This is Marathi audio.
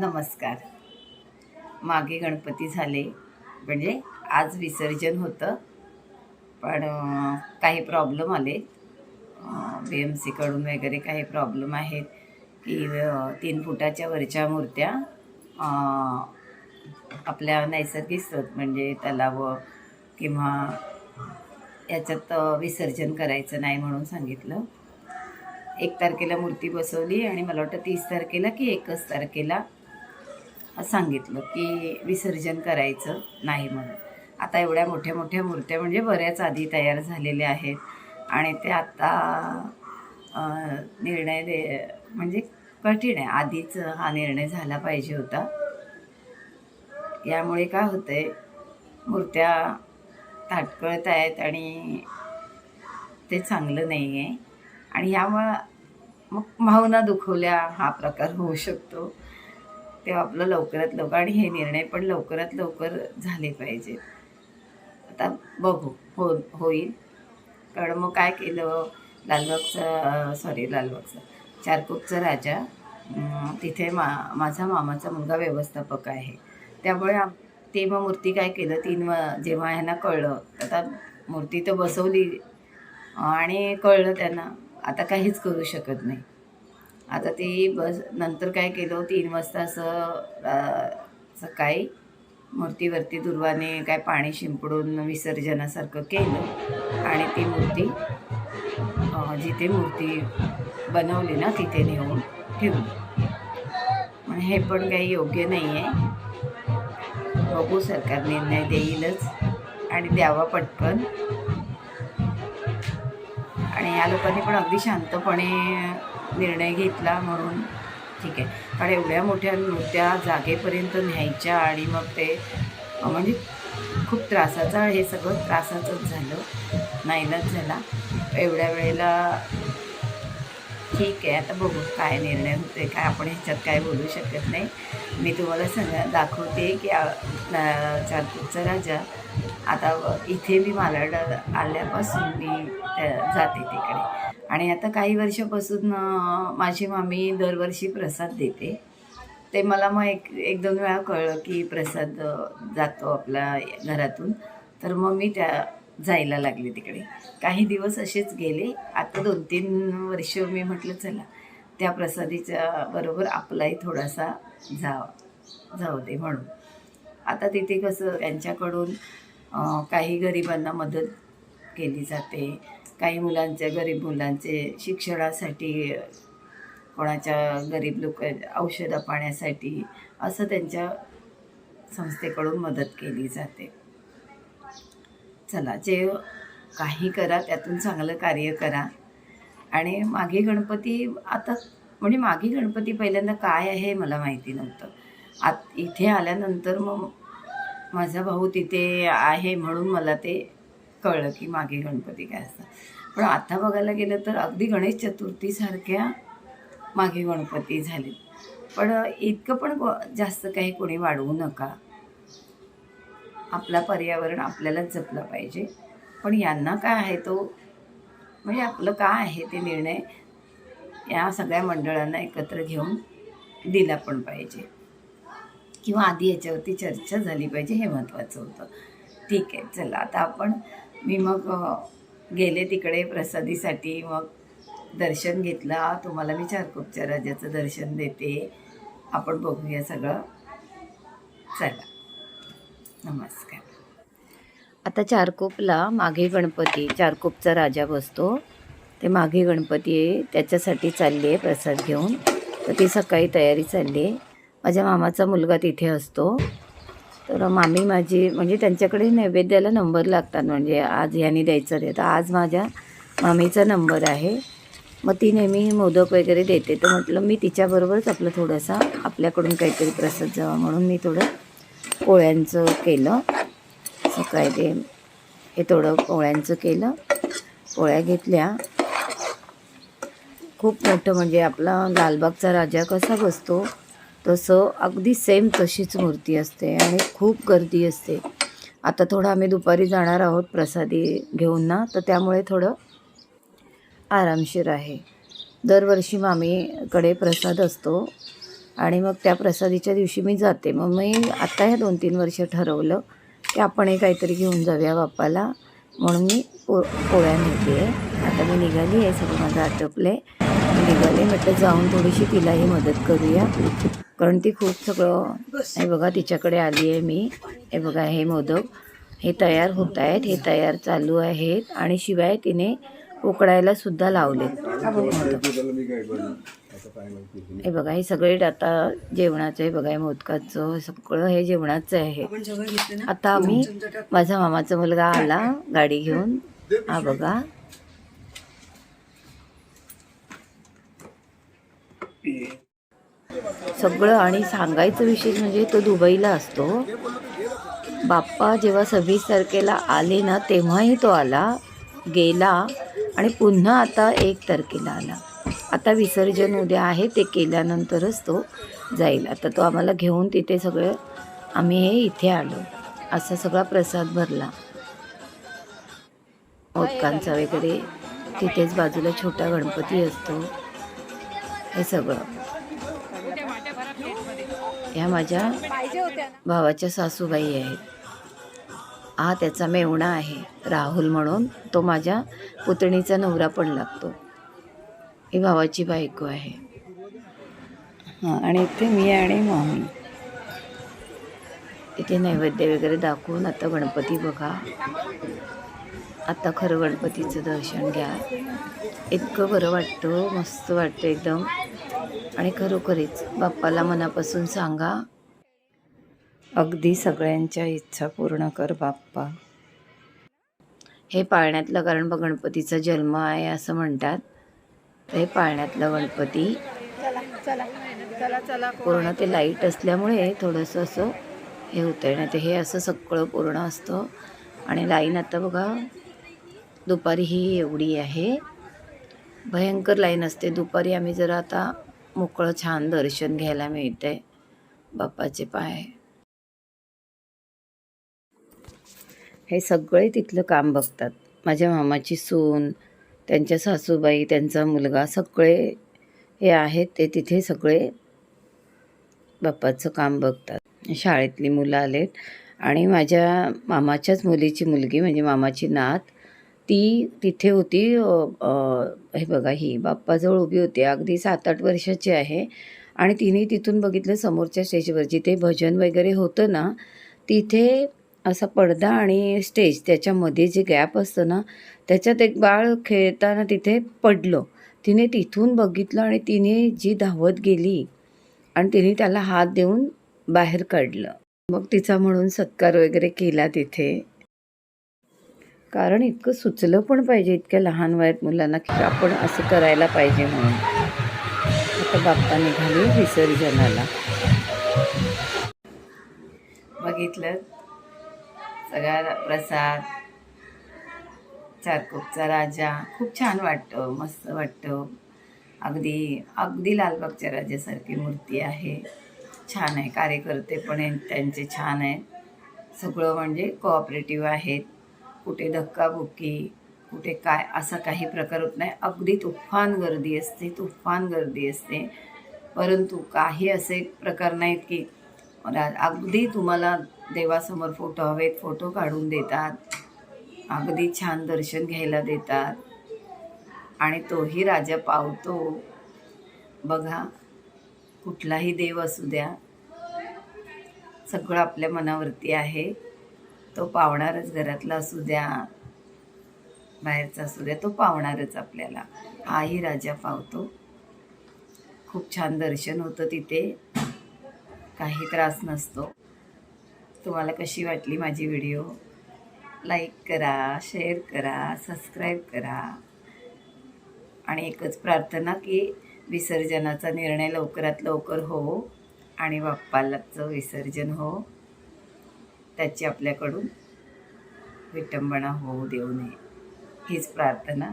नमस्कार. मागे गणपती झाले. म्हणजे आज विसर्जन होतं. पण काही प्रॉब्लेम आले बी एम सीकडून वगैरे काही प्रॉब्लेम आहेत. की तीन फुटाच्या वरच्या मूर्त्या आपल्या नैसर्गिक स्रोत म्हणजे तलाव किंवा याच्यात विसर्जन करायचं नाही म्हणून सांगितलं. एक तारखेला मूर्ती बसवली आणि मला वाटतं तीस तारखेला की एकच तारखेला सांगितलं की विसर्जन करायचं नाही म्हणून. आता एवढ्या मोठ्या मोठ्या मूर्त्या म्हणजे बऱ्याच आधी तयार झालेल्या आहेत. आणि ते आता निर्णय दे म्हणजे कठीण आहे. आधीच हा निर्णय झाला पाहिजे होता. यामुळे काय होतंय मूर्त्या ताटकळत आहेत आणि ते चांगलं नाही आहे आणि यामुळं मग भावना दुखवल्या हा प्रकार होऊ शकतो. तेव्हा आपलं लवकरात लवकर आणि हे निर्णय पण लवकरात लवकर झाले पाहिजे. आता बघू हो होईल. कारण मग काय केलं? लालबागचा सॉरी लालबागचा चारकोपचा राजा तिथे मा माझा मामाचा मुलगा व्यवस्थापक आहे. त्यामुळे आम- ते मग मूर्ती काय केलं? तीन व जेव्हा ह्यांना कळलं आता मूर्ती तर बसवली. आणि कळलं त्यांना आता काहीच करू शकत नाही. आता ते बस नंतर काय केलं तीन वाजता असं सकाळी मूर्तीवरती दुर्वाने काय पाणी शिंपडून विसर्जनासारखं केलं. आणि ती मूर्ती जिथे मूर्ती बनवली ना तिथे नेऊन ठेवली. पण हे पण काही योग्य नाही आहे बघू सरकार निर्णय देईलच आणि द्यावा पटकन. आणि या लोकांनी पण अगदी शांतपणे निर्णय घेतला म्हणून ठीक आहे. कारण एवढ्या मोठ्या मूर्त्या जागेपर्यंत न्यायच्या आणि मग ते म्हणजे खूप त्रासाचा हे सगळं. त्रासाचंच झालं. नाईलाच झाला. एवढ्या वेळेला ठीक आहे. आता बघू काय निर्णय होते काय आपण ह्याच्यात काय बोलू शकत नाही. मी तुम्हाला सांग दाखवते की चारपूरचा राजा आता इथे मी मालाड आल्यापासून मी त्या- जाते तिकडे. आणि आता काही वर्षापासून माझी मामी दरवर्षी प्रसाद देते. ते मला मग एक एक दोन वेळा कळलं की प्रसाद जातो आपला घरातून. तर मग मी त्या जायला लागले तिकडे. काही दिवस असेच गेले. आता दोन तीन वर्ष मी म्हटलं चला त्या प्रसादीच्या बरोबर आपलाही थोडासा जाव जाऊ दे म्हणून. आता तिथे कसं त्यांच्याकडून काही गरिबांना मदत केली जाते. काही मुलांचे गरीब मुलांचे शिक्षणासाठी कोणाच्या गरीब लोक औषधं पाण्यासाठी असं त्यांच्या संस्थेकडून मदत केली जाते. चला जे काही करा त्यातून चांगलं कार्य करा. आणि मागे गणपती आता म्हणजे मागे गणपती पहिल्यांदा काय आहे मला माहिती नव्हतं. आत इथे आल्यानंतर मग माझा भाऊ तिथे आहे म्हणून मला ते कळलं की मागे गणपती काय असतात पण आता बघायला गेलं तर अगदी गणेश चतुर्थीसारख्या मागे गणपती झाले पण इतकं पण जास्त काही कोणी वाढवू नका. आपला पर्यावरण आपल्यालाच जपलं पाहिजे. पण यांना काय आहे तो म्हणजे आपलं काय आहे ते निर्णय या सगळ्या मंडळांना एकत्र घेऊन दिला पण पाहिजे. किंवा आधी याच्यावरती चर्चा झाली पाहिजे हे महत्त्वाचं होतं. ठीक आहे चला. आता आपण मी मग गेले तिकडे प्रसादीसाठी. मग दर्शन घेतला. तुम्हाला मी चारकोपच्या राजाचं दर्शन देते. आपण बघूया सगळं. चला. नमस्कार. आता चारकोपला मागे गणपती चारकोपचा राजा बसतो. ते मागे गणपती आहे. त्याच्यासाठी चालली आहे प्रसाद घेऊन. तर ती सकाळी तयारी चालली आहे माझ्या मामाचा मुलगा तिथे असतो. तर मामी माझी म्हणजे त्यांच्याकडे नैवेद्याला नंबर लागतात म्हणजे आज ह्यानी द्यायचं ते तर आज माझ्या मामीचा नंबर आहे. मग ती नेहमी मोदक वगैरे देते. तर म्हटलं मी तिच्याबरोबरच आपलं थोडंसं आपल्याकडून काहीतरी प्रसाद जावा म्हणून मी थोडं पोळ्यांचं केलं. सकाळी ते हे थोडं पोळ्यांचं केलं. पोळ्या घेतल्या. खूप मोठं म्हणजे आपला लालबागचा राजा कसा बसतो तसं अगदी सेम तशीच मूर्ती असते आणि खूप गर्दी असते. आता थोडं आम्ही दुपारी जाणार आहोत प्रसादी घेऊन ना तर त्यामुळे थोडं आरामशीर आहे. दरवर्षी मामीकडे प्रसाद असतो आणि मग त्या प्रसादीच्या दिवशी मी जाते. मग मी आत्ता ह्या दोन तीन वर्ष ठरवलं की आपण हे काहीतरी घेऊन जाऊया बाप्पाला. म्हणून मी पो पोळ्या नेते. आहे आता मी निघाली आहे सगळं माझं आटोपले निघाले. म्हटलं जाऊन थोडीशी तिलाही मदत करूया. कारण ती खूप सगळं हे बघा तिच्याकडे आली आहे मी. हे बघा हे मोदक. हे तयार होत आहेत. हे तयार चालू आहेत. आणि शिवाय तिने उकडायला सुद्धा लावले हे बघा हे सगळे आता जेवणाचं आहे बघा हे मोदकाचं सगळं हे जेवणाचं आहे. आता आम्ही माझा मामाचा मुलगा आला गाडी घेऊन. हा बघा. सगळं आणि सांगायचं विशेष म्हणजे तो दुबईला असतो. बाप्पा जेव्हा सव्वीस तारखेला आले ना तेव्हाही तो आला गेला आणि पुन्हा आता एक तारखेला आला. आता विसर्जन उद्या आहे ते केल्यानंतरच तो जाईल. आता तो आम्हाला घेऊन तिथे सगळं आम्ही हे इथे आलो. असा सगळा प्रसाद भरला. मोदकांचा वगैरे तिथेच बाजूला छोटा गणपती असतो. हे सगळं. ह्या माझ्या भावाच्या सासूबाई आहेत. हा त्याचा मेवणा आहे राहुल म्हणून. तो माझ्या पुतणीचा नवरा पण लागतो. ही भावाची बायको आहे. हां आणि इथे मी आणि मामी इथे नैवेद्य वगैरे दाखवून आता गणपती बघा. आता खरं गणपतीचं दर्शन घ्या. इतकं बरं वाटतं मस्त वाटतं एकदम. आणि खरोखरीच बाप्पाला मनापासून सांगा. अगदी सगळ्यांच्या इच्छा पूर्ण कर बाप्पा. हे पाळण्यातलं कारण बघ गणपतीचा जन्म आहे असं म्हणतात. तर हे पाळण्यातलं गणपती. पूर्ण ते लाइट असल्यामुळे थोडंसं असं हे होतं आहे. नाही हे असं सगळं पूर्ण असतं. आणि लाईन आता बघा दुपारी ही एवढी आहे. भयंकर लाईन असते. दुपारी आम्ही जरा आता मोकळं छान दर्शन घ्यायला मिळतंय. बाप्पाचे पाय. हे सगळे तिथलं काम बघतात. माझ्या मामाची सून त्यांच्या सासूबाई त्यांचा मुलगा सगळे हे आहेत. ते तिथे सगळे बाप्पाचं काम बघतात. शाळेतली मुलं आलेत. आणि माझ्या मामाच्याच मुलीची मुलगी म्हणजे मामाची नात ती तिथे होती. हे बघा ही बाप्पाजवळ उभी होती. अगदी सात आठ वर्षाची आहे. आणि तिने तिथून बघितलं समोरच्या स्टेजवर. जिथे भजन वगैरे होतं ना तिथे असा पडदा आणि स्टेज त्याच्यामध्ये जे गॅप असतं ना त्याच्यात एक बाळ खेळताना तिथे पडलं. तिने तिथून बघितलं आणि तिने जी धावत गेली आणि तिने त्याला हात देऊन बाहेर काढलं. मग तिचा म्हणून सत्कार वगैरे केला तिथे. कारण इतकं सुचलं पण पाहिजे इतक्या लहान वयात मुलांना की आपण असं करायला पाहिजे म्हणून. आता बाप्पा निघाले विसर्जनाला. बघितलं? सगळा प्रसाद चारकोपचा राजा. खूप छान वाटतं मस्त वाटतं. अगदी अगदी लालबागच्या राजासारखी मूर्ती आहे. छान आहे. कार्यकर्ते पण आहेत त्यांचे छान आहेत सगळं म्हणजे कोऑपरेटिव्ह आहेत. कुठे धक्काबुक्की कुठे काय असा काही प्रकार होत नाही. अगदी तुफान गर्दी असते तुफान गर्दी असते. परंतु काही असे प्रकार नाहीत की अगदी तुम्हाला देवासमोर फोटो हवेत फोटो काढून देतात. अगदी छान दर्शन घ्यायला देतात. आणि तोही राजा पावतो. बघा कुठलाही देव असू द्या सगळं आपल्या मनावरती आहे. तो पावणारच घरातला असू द्या बाहेरचा असू द्या तो पावणारच आपल्याला. हाही राजा पावतो. खूप छान दर्शन होतं तिथे. काही त्रास नसतो. तुम्हाला कशी वाटली माझी व्हिडिओ? लाईक करा शेअर करा सबस्क्राईब करा. आणि एकच प्रार्थना की विसर्जनाचा निर्णय लवकरात लवकर हो आणि बाप्पालाचं विसर्जन हो. त्याची आपल्याकडून विटंबना होऊ देऊ नये. हीच प्रार्थना